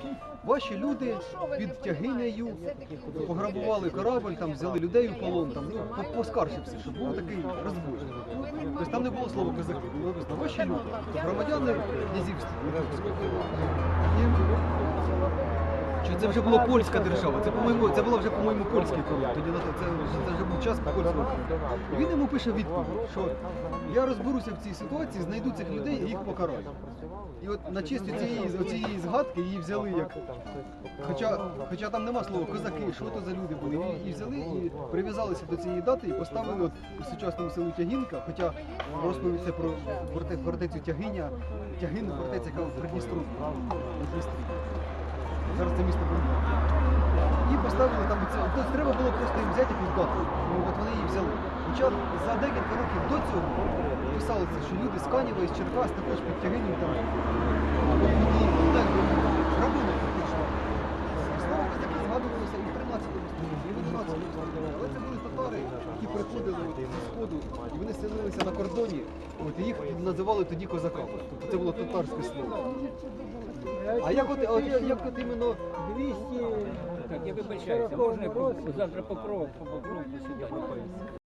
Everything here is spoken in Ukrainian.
що ваші люди під тягинею пограбували корабль, там взяли людей у полон, там ну поскаржився, що був такий розбой. Тобто там не було слова казаки, було визнано ваші люди, громадяни князівства. Це вже була польська держава, це по-моєму, це було вже по-моєму польський король. Тоді на це, це вже був час польського. І він йому пише відповідь, що я розберуся в цій ситуації, знайду цих людей і їх покараю. І от на честь цієї, цієї згадки її взяли як. Хоча, хоча там нема слова козаки, що то за люди були. Її її взяли і прив'язалися до цієї дати і поставили от у сучасному селу Тягінка, хоча розповідь це про форте- фортецю Тягиня, Тягин, фортеця, яка в Придністру. Зараз це місто Берлін. І поставили там це. Тобто треба було просто їм взяти дату. Ну от вони її взяли. Хоча за декілька років до цього писали це, що люди з Канєва і з Черкас також під Тягинів там. Слово козаки згадувалося і в 13 столітті, і в 11 столітті. Але це були татари, які приходили зі сходу, і вони селилися на кордоні, і їх називали тоді козаками. Тобто це було татарське слово. А як от, а як, як от іменно 200 Так, я вибачаюся, можна я завтра покров, по покровку сюди?